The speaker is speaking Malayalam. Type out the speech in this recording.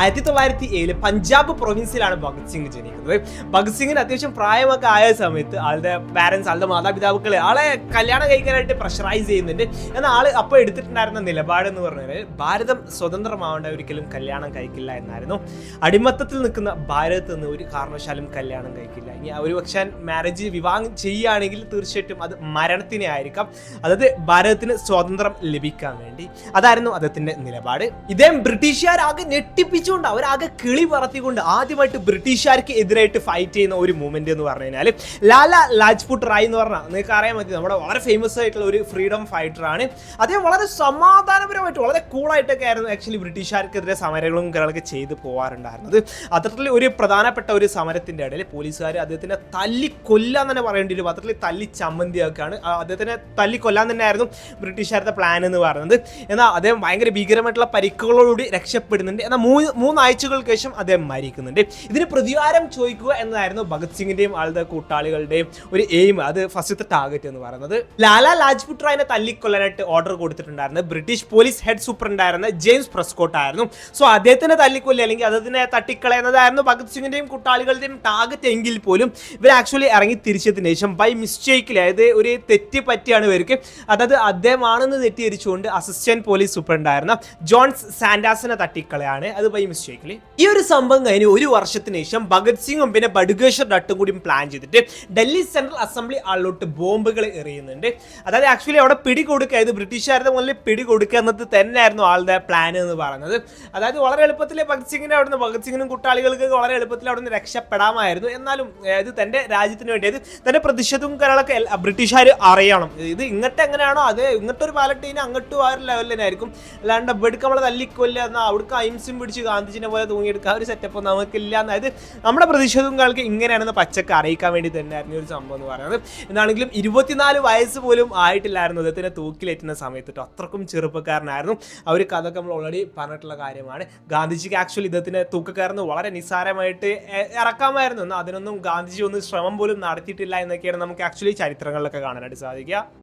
ആയിരത്തി തൊള്ളായിരത്തി ഏഴിൽ പഞ്ചാബ് പ്രൊവിൻസിലാണ് ഭഗത് സിംഗ് ജനിക്കുന്നത്. ഭഗത് സിംഗിന് അത്യാവശ്യം പ്രായമൊക്കെ ആയ സമയത്ത് ആളുടെ പാരൻസ് ആളുടെ മാതാപിതാക്കൾ ആളെ കല്യാണം കഴിക്കാനായിട്ട് പ്രഷറൈസ് ചെയ്യുന്നുണ്ട്. എന്നാൽ ആൾ അപ്പോൾ എടുത്തിട്ടുണ്ടായിരുന്ന നിലപാട് എന്ന് പറഞ്ഞാൽ ഭാരതം സ്വതന്ത്രമാവേണ്ട ഒരിക്കലും കല്യാണം കഴിക്കില്ല എന്നായിരുന്നു. അടിമത്തത്തിൽ നിൽക്കുന്ന ഭാരതത്തിൽ നിന്ന് ഒരു കാരണവശാലും കല്യാണം കഴിക്കില്ല. ഇനി ഒരു പക്ഷേ മാരേജ് വിവാഹം ചെയ്യുകയാണെങ്കിൽ തീർച്ചയായിട്ടും അത് മരണത്തിനെ ആയിരിക്കാം. അതായത് ഭാരതത്തിന് സ്വാതന്ത്ര്യം ലഭിക്കാൻ വേണ്ടി. അതായിരുന്നു അദ്ദേഹത്തിന്റെ നിലപാട്. ഇദ്ദേഹം ബ്രിട്ടീഷുകാർ ആകെ ഞെട്ടിപ്പിച്ചുകൊണ്ട് അവരാകെ കിളി പറത്തിക്കൊണ്ട് ആദ്യമായിട്ട് ബ്രിട്ടീഷുകാർക്ക് എതിരായിട്ട് ഫൈറ്റ് ചെയ്യുന്ന ഒരു മൂവ്മെന്റ് എന്ന് പറഞ്ഞു കഴിഞ്ഞാൽ ലാല ലാജ്പുട്ട് റായ് എന്ന് പറഞ്ഞാൽ നിങ്ങൾക്ക് അറിയാൻ പറ്റും നമ്മുടെ വളരെ ഫേമസ് ആയിട്ടുള്ള ഒരു ഫ്രീഡം ഫൈറ്റർ ആണ്. അദ്ദേഹം വളരെ സമാധാനപരമായിട്ട് വളരെ കൂളായിട്ടൊക്കെ ആയിരുന്നു ആക്ച്വലി ബ്രിട്ടീഷുകാർക്കെതിരെ സമരങ്ങളും കാര്യങ്ങളൊക്കെ ചെയ്ത് പോകാറുണ്ടായിരുന്നത് അത്തരത്തിൽ ഒരു പ്രധാനപ്പെട്ട ഒരു സമരത്തിന്റെ ഇടയിൽ പോലീസുകാർ അദ്ദേഹത്തിനെ തല്ലി കൊല്ലാൻ തന്നെ പറയേണ്ടി വരും. അത്തരത്തിൽ തല്ലി ചമ്മന്തിയൊക്കെയാണ് അദ്ദേഹത്തിനെ തല്ലി കൊല്ലാൻ തന്നെയായിരുന്നു ബ്രിട്ടീഷുകാരുടെ പ്ലാൻ എന്ന് പറയുന്നത്. എന്നാൽ അദ്ദേഹം ഭയങ്കര ഭീകരമായിട്ടുള്ള പരിക്കുകളോടുകൂടി രക്ഷപ്പെടുന്നുണ്ട്. എന്നാൽ മൂന്ന് മൂന്നാഴ്ചകൾക്ക് ശേഷം അദ്ദേഹം മരിക്കുന്നുണ്ട്. ഇതിന് പ്രതികാരം ചോദിക്കുക എന്നതായിരുന്നു ഭഗത് സിംഗിന്റെയും ആളുടെ കൂട്ടാളികളുടെയും ഒരു എയിം അത് ഫസ്റ്റത്തെ ടാർഗറ്റ് എന്ന് പറയുന്നത്. ലാലാ ലാജ്പുട്ട് റായിനെ തല്ലിക്കൊല്ലാനായിട്ട് ഓർഡർ കൊടുത്തിട്ടുണ്ടായിരുന്നത് ബ്രിട്ടീഷ് പോലീസ് ഹെഡ് സൂപ്രണ്ട് ആയിരുന്ന ജെയിംസ് പ്രസ്കോട്ട് ആയിരുന്നു. സോ അദ്ദേഹത്തിനെ തല്ലിക്കൊല്ലി അല്ലെങ്കിൽ അദ്ദേഹത്തിനെ തട്ടിക്കളയുന്നതായിരുന്നു ഭഗത് സിംഗിന്റെയും കൂട്ടാളികളുടെയും ടാർഗറ്റ് എങ്കിൽ പോലും ഇവർ ആക്ച്വലി ഇറങ്ങി തിരിച്ചതിന് ശേഷം ബൈ മിസ്റ്റേക്കിൽ അതായത് ഒരു തെറ്റ് പറ്റിയാണ് ഇവർക്ക്. അതായത് അദ്ദേഹമാണെന്ന് തെറ്റിദ്ധരിച്ചുകൊണ്ട് അസിസ്റ്റന്റ് പോലീസ് സൂപ്രണ്ടായിരുന്ന ജോൺസ് സാൻഡാസിനെ തട്ടിക്കളയാണ്. അത് ബൈ മിസ്റ്റേക്ക് ഈ ഒരു സംഭവം കഴിഞ്ഞ് ഒരു വർഷത്തിന് ശേഷം ഭഗത് സിംഗും പിന്നെ ബഡുകേശ്വർ ഡട്ടും കൂടി പ്ലാൻ ചെയ്തിട്ട് ഡൽഹി സെൻട്രൽ അസംബ്ലി ആളിലോട്ട് ബോംബുകൾ എറിയുന്നുണ്ട്. അതായത് ആക്ച്വലി അവിടെ പിടികൊടുക്കുക ഇത് ബ്രിട്ടീഷുകാരുടെ മുന്നിൽ പിടികൊടുക്കുക എന്നത് തന്നെയായിരുന്നു ആളുടെ പ്ലാൻ എന്ന് പറയുന്നത്. അതായത് വളരെ എളുപ്പത്തിൽ ഭഗത് സിംഗിനെ അവിടുന്ന് ഭഗത് സിംഗിനും കുട്ടാളികൾക്ക് വളരെ എളുപ്പത്തിൽ അവിടുന്ന് രക്ഷപ്പെടാമായിരുന്നു. എന്നാലും ഇത് തന്റെ രാജ്യത്തിന് വേണ്ടി അത് തന്റെ പ്രതിഷേധവും കാര്യങ്ങളൊക്കെ ബ്രിട്ടീഷുകാർ അറിയണം. ഇത് ഇങ്ങോട്ട് എങ്ങനെയാണോ അത് ഇങ്ങോട്ടൊരു ബാലറ്റ് കഴിഞ്ഞാൽ അങ്ങോട്ടും ആ ഒരു ലെവലിൽ ആയിരിക്കും അല്ലാണ്ട് ഇവിടേക്ക് നമ്മളെ തല്ലിക്കൊല്ല എന്നാൽ അവിടുക്ക് അയിംസും പിടിച്ച് ഗാന്ധിജിനെ പോലെ തൂങ്ങിയെടുക്കുക ഒരു സെറ്റപ്പ് നമുക്കില്ല അതായത് നമ്മുടെ പ്രതിഷേധവും കാലത്ത് ഇങ്ങനെയാണെന്ന് പച്ചക്ക് അറിയിക്കാൻ വേണ്ടി തന്നെയായിരുന്നു ഒരു സംഭവം എന്ന് പറയുന്നത്. എന്നാണെങ്കിലും ഇരുപത്തിനാല് വയസ്സ് പോലും ആയിട്ടില്ലായിരുന്നു അദ്ദേഹത്തിനെ തൂക്കിലേറ്റുന്ന സമയത്ത്. അത്രക്കും ചെറുപ്പക്കാരനായിരുന്നു. ആ ഒരു കഥ നമ്മൾ ഓൾറെഡി പറഞ്ഞിട്ടുള്ള കാര്യമാണ്. ഗാന്ധിജിക്ക് ആക്ച്വലി ഇദ്ദേഹത്തിന്റെ തൂക്കക്കാരന് വളരെ നിസ്സാരമായിട്ട് ഇറക്കാമായിരുന്നു. എന്നാൽ അതിനൊന്നും ഗാന്ധിജി ഒന്നും ശ്രമം പോലും നടത്തിയിട്ടില്ല എന്നൊക്കെയാണ് നമുക്ക് ആക്ച്വലി ചരിത്രങ്ങളിലൊക്കെ കാണാനായിട്ട് സാധിക്കുക.